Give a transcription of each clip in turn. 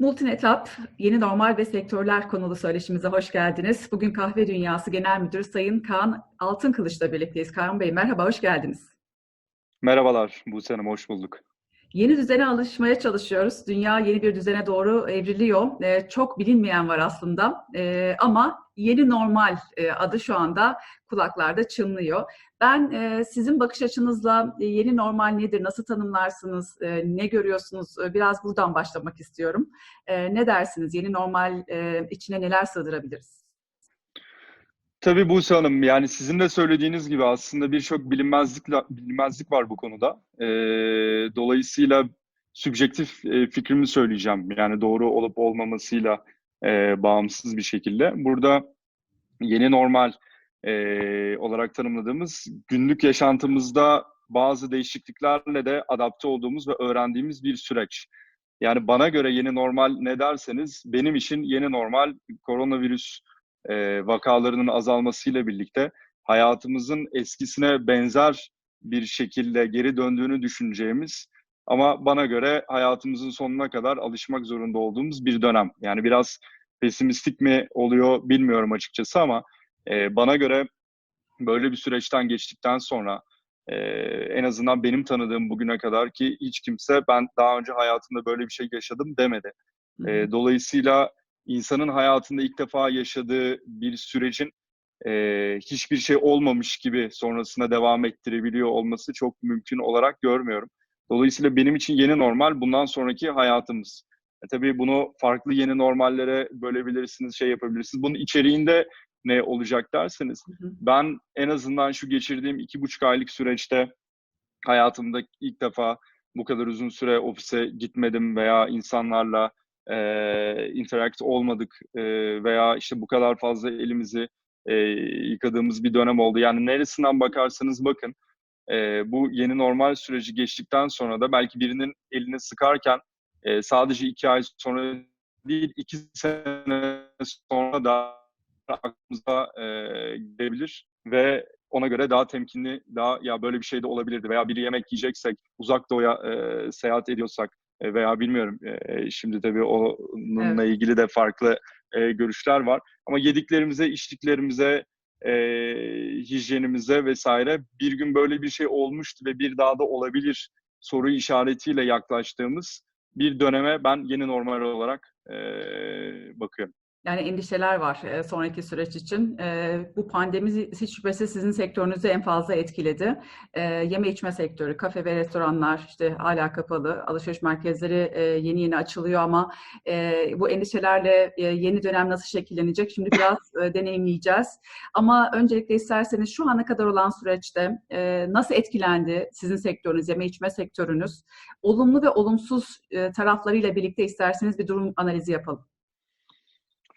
Multinetap, Yeni Normal ve Sektörler konulu söyleşimize hoş geldiniz. Bugün Kahve Dünyası Genel Müdürü Sayın Kaan Altınkılıç'la birlikteyiz. Kaan Bey merhaba, hoş geldiniz. Merhabalar Buse Hanım, hoş bulduk. Yeni düzene alışmaya çalışıyoruz. Dünya yeni bir düzene doğru evriliyor. Ee, çok bilinmeyen var aslında ee, ama yeni normal e, adı şu anda kulaklarda çınlıyor. Ben e, sizin bakış açınızla e, yeni normal nedir, nasıl tanımlarsınız, e, ne görüyorsunuz? E, biraz buradan başlamak istiyorum. E, ne dersiniz? Yeni normal e, içine neler sığdırabiliriz? Tabii Buse Hanım, yani sizin de söylediğiniz gibi aslında birçok bilinmezlik bilinmezlik var bu konuda. Ee, dolayısıyla sübjektif e, fikrimi söyleyeceğim. Yani doğru olup olmamasıyla e, bağımsız bir şekilde. Burada yeni normal e, olarak tanımladığımız günlük yaşantımızda bazı değişikliklerle de adapte olduğumuz ve öğrendiğimiz bir süreç. Yani bana göre yeni normal ne derseniz benim için yeni normal koronavirüs e, vakalarının azalmasıyla birlikte hayatımızın eskisine benzer bir şekilde geri döndüğünü düşüneceğimiz ama bana göre hayatımızın sonuna kadar alışmak zorunda olduğumuz bir dönem. Yani biraz pesimistik mi oluyor bilmiyorum açıkçası ama e, bana göre böyle bir süreçten geçtikten sonra e, en azından benim tanıdığım bugüne kadar ki hiç kimse ben daha önce hayatımda böyle bir şey yaşadım demedi. E, dolayısıyla insanın hayatında ilk defa yaşadığı bir sürecin e, hiçbir şey olmamış gibi sonrasında devam ettirebiliyor olması çok mümkün olarak görmüyorum. Dolayısıyla benim için yeni normal bundan sonraki hayatımız. E, tabii bunu farklı yeni normallere bölebilirsiniz, şey yapabilirsiniz. Bunun içeriğinde ne olacak derseniz, hı hı. ben en azından şu geçirdiğim iki buçuk aylık süreçte hayatımda ilk defa bu kadar uzun süre ofise gitmedim veya insanlarla e, interact olmadık e, veya işte bu kadar fazla elimizi e, yıkadığımız bir dönem oldu. Yani neresinden bakarsanız bakın e, bu yeni normal süreci geçtikten sonra da belki birinin elini sıkarken e, sadece iki ay sonra değil iki sene sonra da aklımıza e, gidebilir ve ona göre daha temkinli, daha ya böyle bir şey de olabilirdi veya bir yemek yiyeceksek, uzak doğuya e, seyahat ediyorsak veya bilmiyorum e, şimdi tabii onunla evet. ilgili de farklı e, görüşler var. Ama yediklerimize, içtiklerimize, e, hijyenimize vesaire bir gün böyle bir şey olmuştu ve bir daha da olabilir soru işaretiyle yaklaştığımız bir döneme ben yeni normal olarak e, bakıyorum. Yani endişeler var e, sonraki süreç için. E, bu pandemi hiç şüphesiz sizin sektörünüzü en fazla etkiledi. E, yeme içme sektörü, kafe ve restoranlar işte hala kapalı. Alışveriş merkezleri e, yeni yeni açılıyor ama bu endişelerle yeni dönem nasıl şekillenecek? Şimdi biraz deneyimleyeceğiz. Ama öncelikle isterseniz şu ana kadar olan süreçte nasıl etkilendi sizin sektörünüz, yeme içme sektörünüz? Olumlu ve olumsuz taraflarıyla birlikte isterseniz bir durum analizi yapalım.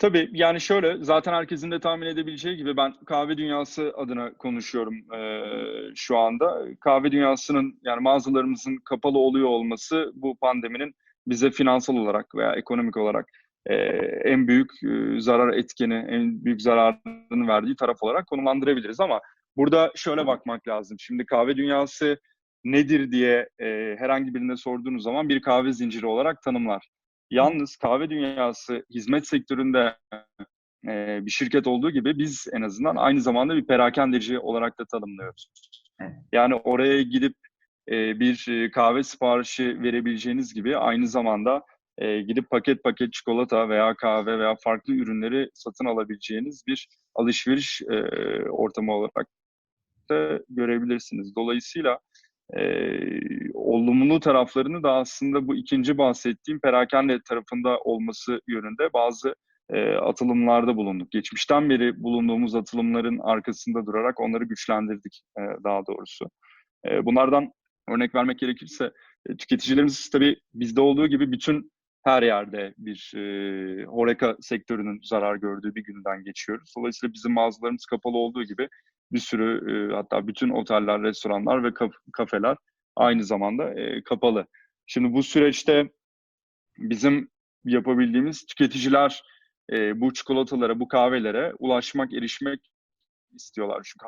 Tabii yani şöyle zaten herkesin de tahmin edebileceği gibi ben kahve dünyası adına konuşuyorum e, şu anda. Kahve dünyasının yani mağazalarımızın kapalı oluyor olması bu pandeminin bize finansal olarak veya ekonomik olarak e, en büyük e, zarar etkeni, en büyük zararını verdiği taraf olarak konumlandırabiliriz. Ama burada şöyle bakmak lazım. Şimdi kahve dünyası nedir diye e, herhangi birine sorduğunuz zaman bir kahve zinciri olarak tanımlar. Yalnız kahve dünyası hizmet sektöründe e, bir şirket olduğu gibi biz en azından aynı zamanda bir perakendeci olarak da tanımlıyoruz. Yani oraya gidip e, bir kahve siparişi verebileceğiniz gibi aynı zamanda e, gidip paket paket çikolata veya kahve veya farklı ürünleri satın alabileceğiniz bir alışveriş e, ortamı olarak da görebilirsiniz. Dolayısıyla e, olumlu taraflarını da aslında bu ikinci bahsettiğim perakende tarafında olması yönünde bazı e, atılımlarda bulunduk. Geçmişten beri bulunduğumuz atılımların arkasında durarak onları güçlendirdik e, daha doğrusu. E, bunlardan örnek vermek gerekirse e, tüketicilerimiz tabii bizde olduğu gibi bütün her yerde bir e, horeka sektörünün zarar gördüğü bir günden geçiyoruz. Dolayısıyla bizim mağazalarımız kapalı olduğu gibi bir sürü e, hatta bütün oteller, restoranlar ve kaf- kafeler aynı zamanda e, kapalı. Şimdi bu süreçte bizim yapabildiğimiz tüketiciler e, bu çikolatalara, bu kahvelere ulaşmak, erişmek istiyorlar. Çünkü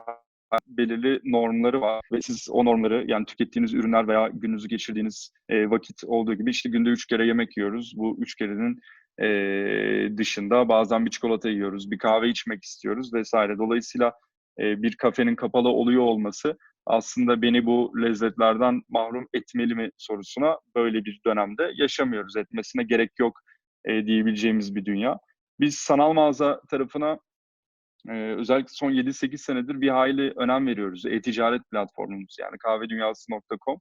belirli normları var ve siz o normları yani tükettiğiniz ürünler veya gününüzü geçirdiğiniz e, vakit olduğu gibi işte günde üç kere yemek yiyoruz. Bu üç kerenin e, dışında bazen bir çikolata yiyoruz, bir kahve içmek istiyoruz vesaire. Dolayısıyla e, bir kafenin kapalı oluyor olması aslında beni bu lezzetlerden mahrum etmeli mi sorusuna böyle bir dönemde yaşamıyoruz. Etmesine gerek yok e, diyebileceğimiz bir dünya. Biz sanal mağaza tarafına e, özellikle son 7-8 senedir bir hayli önem veriyoruz. E-ticaret platformumuz yani kahvedunyası.com.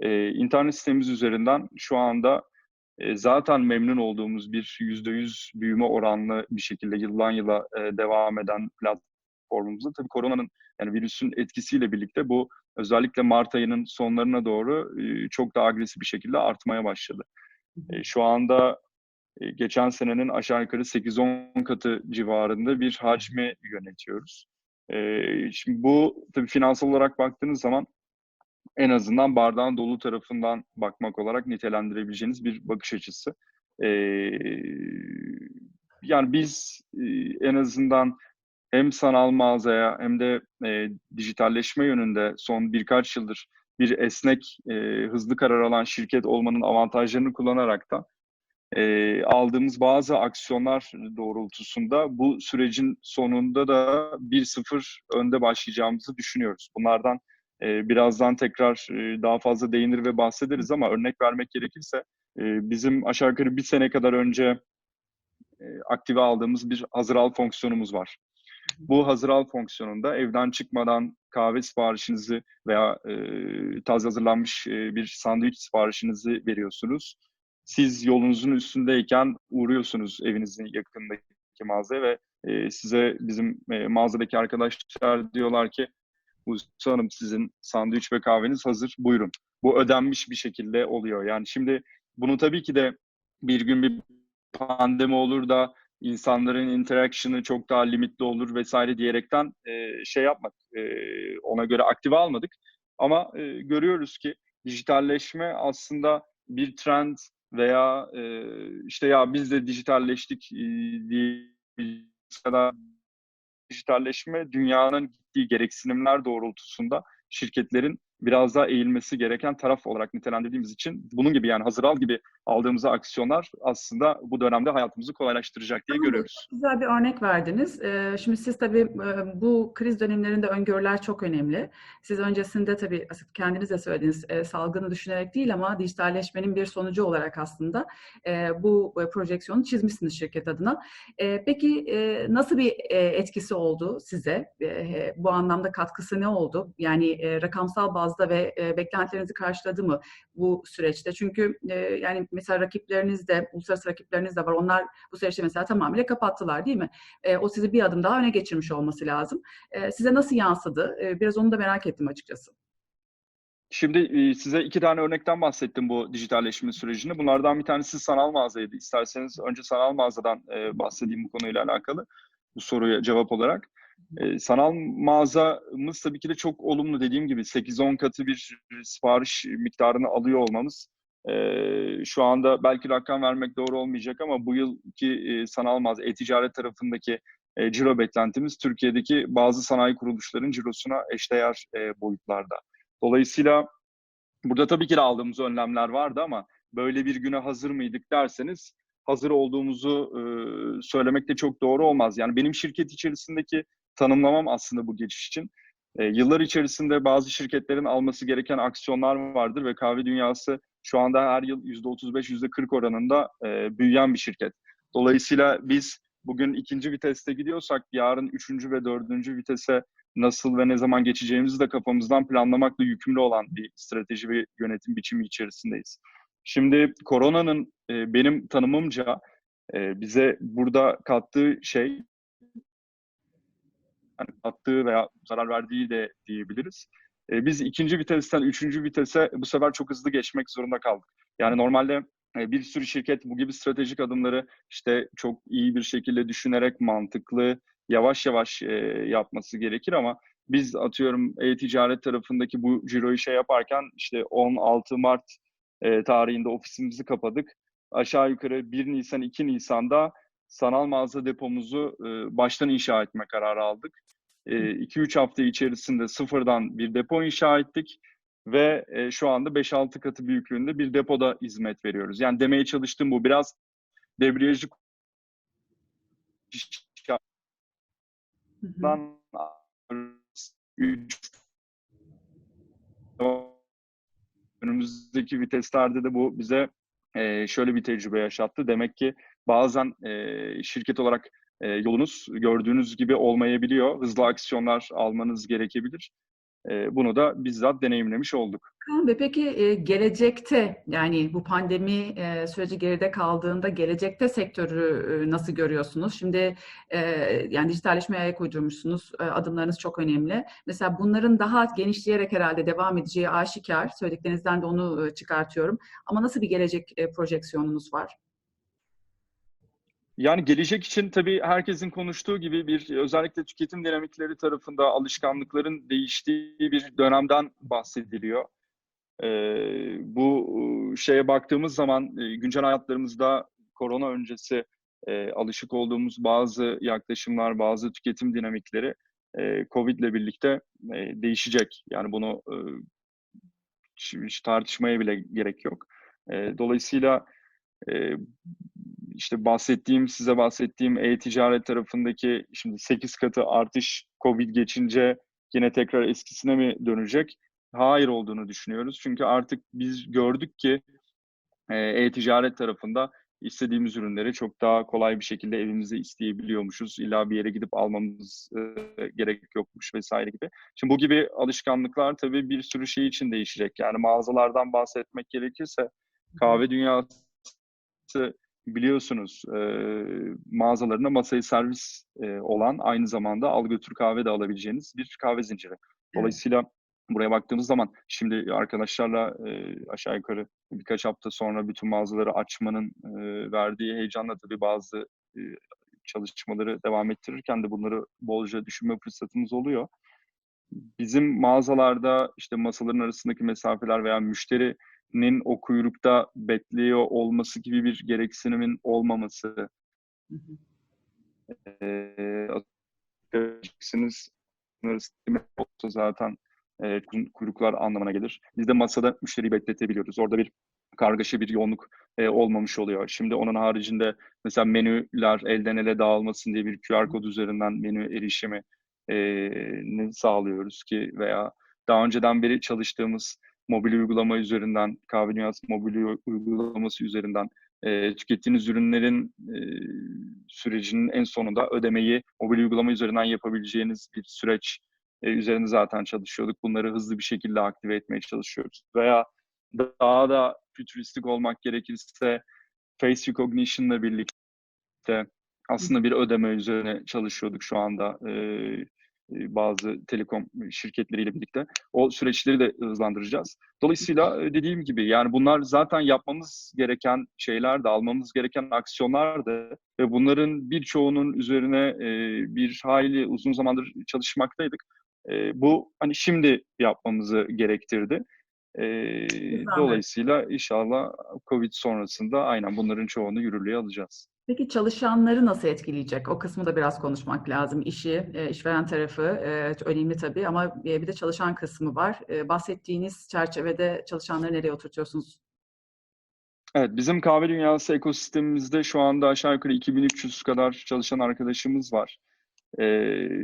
E, internet sitemiz üzerinden şu anda zaten memnun olduğumuz bir %100 büyüme oranlı bir şekilde yıldan yıla devam eden platformumuzda tabii koronanın yani virüsün etkisiyle birlikte bu özellikle Mart ayının sonlarına doğru e, çok daha agresif bir şekilde artmaya başladı. E, şu anda e, geçen senenin aşağı yukarı 8-10 katı civarında bir hacmi yönetiyoruz. E, şimdi bu tabii finansal olarak baktığınız zaman en azından bardağın dolu tarafından bakmak olarak nitelendirebileceğiniz bir bakış açısı. E, yani biz en azından hem sanal mağazaya hem de e, dijitalleşme yönünde son birkaç yıldır bir esnek, e, hızlı karar alan şirket olmanın avantajlarını kullanarak da e, aldığımız bazı aksiyonlar doğrultusunda bu sürecin sonunda da 1-0 önde başlayacağımızı düşünüyoruz. Bunlardan e, birazdan tekrar e, daha fazla değinir ve bahsederiz ama örnek vermek gerekirse e, bizim aşağı yukarı bir sene kadar önce e, aktive aldığımız bir hazır al fonksiyonumuz var. Bu hazır al fonksiyonunda evden çıkmadan kahve siparişinizi veya e, taze hazırlanmış e, bir sandviç siparişinizi veriyorsunuz. Siz yolunuzun üstündeyken uğruyorsunuz evinizin yakındaki mağazaya ve e, size bizim e, mağazadaki arkadaşlar diyorlar ki Buse Hanım sizin sandviç ve kahveniz hazır buyurun. Bu ödenmiş bir şekilde oluyor. Yani şimdi bunu tabii ki de bir gün bir pandemi olur da insanların interaction'ı çok daha limitli olur vesaire diyerekten e, şey yapmak, e, ona göre aktive almadık. Ama e, görüyoruz ki dijitalleşme aslında bir trend veya e, işte ya biz de dijitalleştik e, diye kadar dijitalleşme dünyanın gittiği gereksinimler doğrultusunda şirketlerin biraz daha eğilmesi gereken taraf olarak nitelendirdiğimiz için bunun gibi yani hazır al gibi aldığımız aksiyonlar aslında bu dönemde hayatımızı kolaylaştıracak diye görüyoruz. Çok güzel bir örnek verdiniz. Şimdi siz tabii bu kriz dönemlerinde öngörüler çok önemli. Siz öncesinde tabii kendiniz de söylediniz salgını düşünerek değil ama dijitalleşmenin bir sonucu olarak aslında bu projeksiyonu çizmişsiniz şirket adına. Peki nasıl bir etkisi oldu size? Bu anlamda katkısı ne oldu? Yani rakamsal bazda ve beklentilerinizi karşıladı mı bu süreçte? Çünkü yani mesela rakipleriniz de, uluslararası rakipleriniz de var. Onlar bu süreçte mesela tamamıyla kapattılar değil mi? E, o sizi bir adım daha öne geçirmiş olması lazım. E, size nasıl yansıdı? E, biraz onu da merak ettim açıkçası. Şimdi size iki tane örnekten bahsettim bu dijitalleşme sürecini. Bunlardan bir tanesi sanal mağazaydı. İsterseniz önce sanal mağazadan bahsedeyim bu konuyla alakalı bu soruya cevap olarak. E, sanal mağazamız tabii ki de çok olumlu dediğim gibi 8-10 katı bir sipariş miktarını alıyor olmamız e, şu anda belki rakam vermek doğru olmayacak ama bu yılki e, sanal mağaza, e-ticaret tarafındaki e, ciro beklentimiz Türkiye'deki bazı sanayi kuruluşların cirosuna eşdeğer e, boyutlarda. Dolayısıyla burada tabii ki de aldığımız önlemler vardı ama böyle bir güne hazır mıydık derseniz hazır olduğumuzu söylemek de çok doğru olmaz. Yani benim şirket içerisindeki tanımlamam aslında bu geçiş için. E, yıllar içerisinde bazı şirketlerin alması gereken aksiyonlar vardır ve kahve dünyası şu anda her yıl %35, %40 oranında e, büyüyen bir şirket. Dolayısıyla biz bugün ikinci viteste gidiyorsak yarın üçüncü ve dördüncü vitese nasıl ve ne zaman geçeceğimizi de kafamızdan planlamakla yükümlü olan bir strateji ve yönetim biçimi içerisindeyiz. Şimdi koronanın e, benim tanımımca e, bize burada kattığı şey yani kattığı veya zarar verdiği de diyebiliriz. E, biz ikinci vitesten üçüncü vitese bu sefer çok hızlı geçmek zorunda kaldık. Yani normalde e, bir sürü şirket bu gibi stratejik adımları işte çok iyi bir şekilde düşünerek mantıklı, yavaş yavaş e, yapması gerekir ama biz atıyorum e-ticaret tarafındaki bu ciroyu şey yaparken işte 16 Mart e, tarihinde ofisimizi kapadık. Aşağı yukarı 1 Nisan 2 Nisan'da sanal mağaza depomuzu e, baştan inşa etme kararı aldık. 2-3 hafta içerisinde sıfırdan bir depo inşa ettik ve e, şu anda 5-6 katı büyüklüğünde bir depoda hizmet veriyoruz. Yani demeye çalıştığım bu biraz debriyajı Hı hı. önümüzdeki viteslerde de bu bize e, şöyle bir tecrübe yaşattı. Demek ki bazen e, şirket olarak e, yolunuz gördüğünüz gibi olmayabiliyor. Hızlı aksiyonlar almanız gerekebilir. E, bunu da bizzat deneyimlemiş olduk. Peki e, gelecekte yani bu pandemi e, süreci geride kaldığında gelecekte sektörü e, nasıl görüyorsunuz? Şimdi e, yani dijitalleşmeye ayak uydurmuşsunuz. Adımlarınız çok önemli. Mesela bunların daha genişleyerek herhalde devam edeceği aşikar. Söylediklerinizden de onu çıkartıyorum. Ama nasıl bir gelecek e, projeksiyonunuz var? Yani gelecek için tabii herkesin konuştuğu gibi bir özellikle tüketim dinamikleri tarafında alışkanlıkların değiştiği bir dönemden bahsediliyor. Ee, bu şeye baktığımız zaman e, güncel hayatlarımızda korona öncesi e, alışık olduğumuz bazı yaklaşımlar, bazı tüketim dinamikleri e, Covid ile birlikte e, değişecek. Yani bunu e, hiç tartışmaya bile gerek yok. E, dolayısıyla e, işte bahsettiğim, size bahsettiğim e-ticaret tarafındaki şimdi 8 katı artış Covid geçince yine tekrar eskisine mi dönecek? Hayır olduğunu düşünüyoruz. Çünkü artık biz gördük ki e, e-ticaret tarafında istediğimiz ürünleri çok daha kolay bir şekilde evimizde isteyebiliyormuşuz. İlla bir yere gidip almamız e, gerek yokmuş vesaire gibi. Şimdi bu gibi alışkanlıklar tabii bir sürü şey için değişecek. Yani mağazalardan bahsetmek gerekirse kahve dünyası biliyorsunuz e, mağazalarında masayı servis e, olan aynı zamanda al götür kahve de alabileceğiniz bir kahve zinciri. Dolayısıyla buraya baktığımız zaman şimdi arkadaşlarla e, aşağı yukarı birkaç hafta sonra bütün mağazaları açmanın e, verdiği heyecanla tabii bazı e, çalışmaları devam ettirirken de bunları bolca düşünme fırsatımız oluyor. Bizim mağazalarda işte masaların arasındaki mesafeler veya müşterinin o kuyrukta bekliyor olması gibi bir gereksinimin olmaması. Ee, olsa zaten e, kuyruklar anlamına gelir. Biz de masada müşteriyi bekletebiliyoruz. Orada bir kargaşa bir yoğunluk e, olmamış oluyor. Şimdi onun haricinde mesela menüler elden ele dağılmasın diye bir QR kod üzerinden menü erişimi e, sağlıyoruz ki veya daha önceden beri çalıştığımız mobil uygulama üzerinden, Kahve Dünyası mobil uygulaması üzerinden e, tükettiğiniz ürünlerin e, sürecinin en sonunda ödemeyi mobil uygulama üzerinden yapabileceğiniz bir süreç e, üzerinde zaten çalışıyorduk. Bunları hızlı bir şekilde aktive etmeye çalışıyoruz. Veya daha da fütüristik olmak gerekirse face recognition'la birlikte aslında bir ödeme üzerine çalışıyorduk şu anda e, bazı telekom şirketleriyle birlikte. O süreçleri de hızlandıracağız. Dolayısıyla dediğim gibi yani bunlar zaten yapmamız gereken şeyler de almamız gereken aksiyonlar da ve bunların birçoğunun üzerine bir hayli uzun zamandır çalışmaktaydık. Bu hani şimdi yapmamızı gerektirdi. Dolayısıyla inşallah Covid sonrasında aynen bunların çoğunu yürürlüğe alacağız. Peki çalışanları nasıl etkileyecek? O kısmı da biraz konuşmak lazım. İşi, e, işveren tarafı e, önemli tabii ama e, bir de çalışan kısmı var. Bahsettiğiniz çerçevede çalışanları nereye oturtuyorsunuz? Evet, bizim kahve dünyası ekosistemimizde şu anda aşağı yukarı 2300 kadar çalışan arkadaşımız var.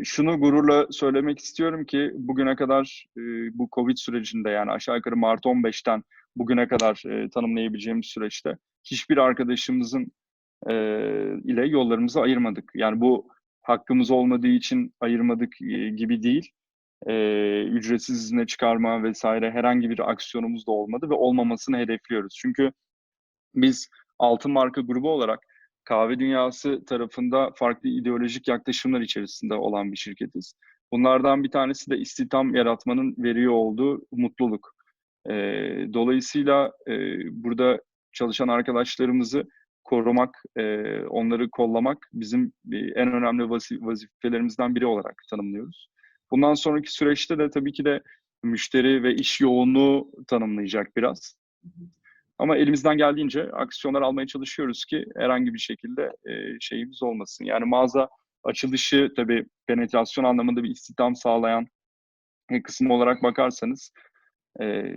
Şunu gururla söylemek istiyorum ki bugüne kadar bu Covid sürecinde yani aşağı yukarı Mart 15'ten bugüne kadar e, tanımlayabileceğimiz süreçte hiçbir arkadaşımızın e, ile yollarımızı ayırmadık. Yani bu hakkımız olmadığı için ayırmadık e, gibi değil. E, ücretsiz izne çıkarma vesaire herhangi bir aksiyonumuz da olmadı ve olmamasını hedefliyoruz. Çünkü biz altın marka grubu olarak kahve dünyası tarafında farklı ideolojik yaklaşımlar içerisinde olan bir şirketiz. Bunlardan bir tanesi de istihdam yaratmanın veriyor olduğu mutluluk. E, dolayısıyla e, burada çalışan arkadaşlarımızı korumak, e, onları kollamak bizim en önemli vazifelerimizden biri olarak tanımlıyoruz. Bundan sonraki süreçte de tabii ki de müşteri ve iş yoğunluğu tanımlayacak biraz. Ama elimizden geldiğince aksiyonlar almaya çalışıyoruz ki herhangi bir şekilde e, şeyimiz olmasın. Yani mağaza açılışı tabii penetrasyon anlamında bir istihdam sağlayan e, kısmı olarak bakarsanız e,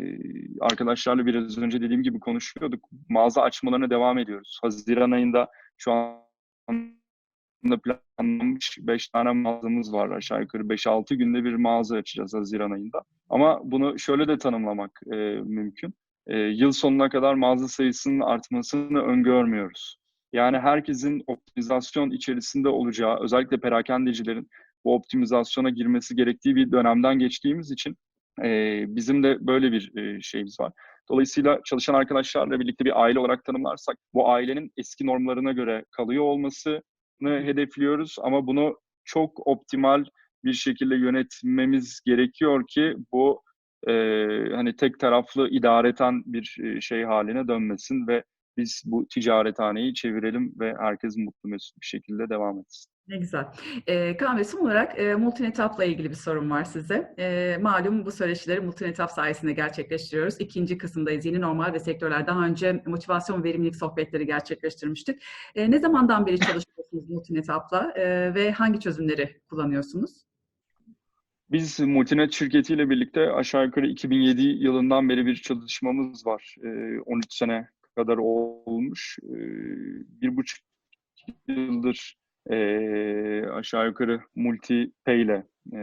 arkadaşlarla biraz önce dediğim gibi konuşuyorduk. Mağaza açmalarına devam ediyoruz. Haziran ayında şu anda planlanmış 5 tane mağazamız var. Aşağı yukarı 5-6 günde bir mağaza açacağız Haziran ayında. Ama bunu şöyle de tanımlamak e, mümkün. E, yıl sonuna kadar mağaza sayısının artmasını öngörmüyoruz. Yani herkesin optimizasyon içerisinde olacağı, özellikle perakendecilerin bu optimizasyona girmesi gerektiği bir dönemden geçtiğimiz için e, bizim de böyle bir e, şeyimiz var. Dolayısıyla çalışan arkadaşlarla birlikte bir aile olarak tanımlarsak bu ailenin eski normlarına göre kalıyor olmasını hedefliyoruz ama bunu çok optimal bir şekilde yönetmemiz gerekiyor ki bu e, hani tek taraflı idareten bir şey haline dönmesin ve biz bu ticarethaneyi çevirelim ve herkes mutlu mesut bir şekilde devam etsin. Ne güzel. E, Kaan Bey, son olarak e, Multinetap'la ilgili bir sorum var size. E, malum bu söyleşileri Multinetap sayesinde gerçekleştiriyoruz. İkinci kısımdayız. Yeni normal ve sektörler. Daha önce motivasyon ve verimlilik sohbetleri gerçekleştirmiştik. E, ne zamandan beri çalışıyorsunuz Multinetap'la e, ve hangi çözümleri kullanıyorsunuz? Biz Multinet şirketiyle birlikte aşağı yukarı 2007 yılından beri bir çalışmamız var. E, 13 sene kadar olmuş. E, bir buçuk yıldır e, aşağı yukarı MultiPay ile e,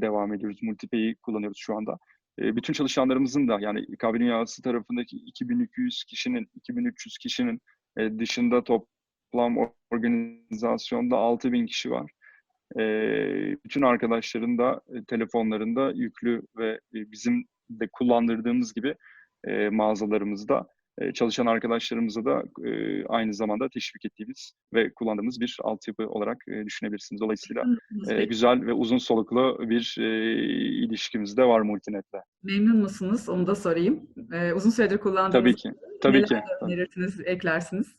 devam ediyoruz. MultiPay'i kullanıyoruz şu anda. E, bütün çalışanlarımızın da yani kahve dünyası tarafındaki 2200 kişinin, 2300 kişinin e, dışında toplam organizasyonda 6000 kişi var. E, bütün arkadaşların da e, telefonlarında yüklü ve e, bizim de kullandırdığımız gibi e, mağazalarımızda çalışan arkadaşlarımıza da aynı zamanda teşvik ettiğimiz ve kullandığımız bir altyapı olarak düşünebilirsiniz. Dolayısıyla e, güzel ve uzun soluklu bir ilişkimiz de var Multinet'le. Memnun musunuz? Onu da sorayım. Uzun süredir kullandığınız Tabii ki. Tabii neler ki. önerirsiniz, eklersiniz?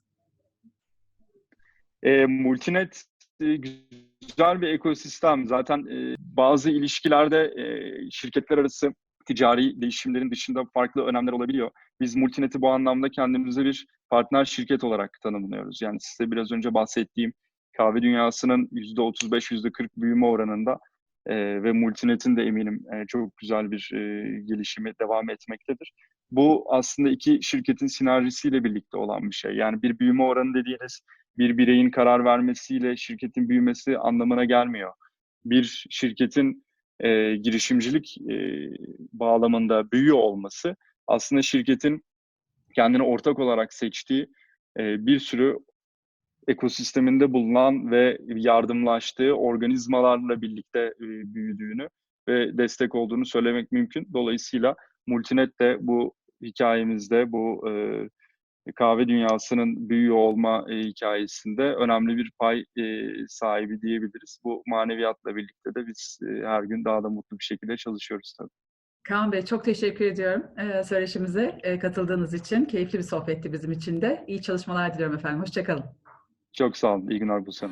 E, Multinet güzel bir ekosistem. Zaten e, bazı ilişkilerde e, şirketler arası ticari değişimlerin dışında farklı önemler olabiliyor. Biz Multinet'i bu anlamda kendimize bir partner şirket olarak tanımlıyoruz. Yani size biraz önce bahsettiğim kahve dünyasının %35-%40 büyüme oranında e, ve Multinet'in de eminim e, çok güzel bir e, gelişimi devam etmektedir. Bu aslında iki şirketin sinerjisiyle birlikte olan bir şey. Yani bir büyüme oranı dediğiniz bir bireyin karar vermesiyle şirketin büyümesi anlamına gelmiyor. Bir şirketin e, girişimcilik e, bağlamında büyüyor olması aslında şirketin kendini ortak olarak seçtiği e, bir sürü ekosisteminde bulunan ve yardımlaştığı organizmalarla birlikte e, büyüdüğünü ve destek olduğunu söylemek mümkün. Dolayısıyla Multinet de bu hikayemizde, bu e, kahve dünyasının büyüyor olma e, hikayesinde önemli bir pay e, sahibi diyebiliriz. Bu maneviyatla birlikte de biz e, her gün daha da mutlu bir şekilde çalışıyoruz tabii. Kaan Bey çok teşekkür ediyorum e, söyleşimize e, katıldığınız için. Keyifli bir sohbetti bizim için de. İyi çalışmalar diliyorum efendim. Hoşçakalın. Çok sağ olun. İyi günler bu sene.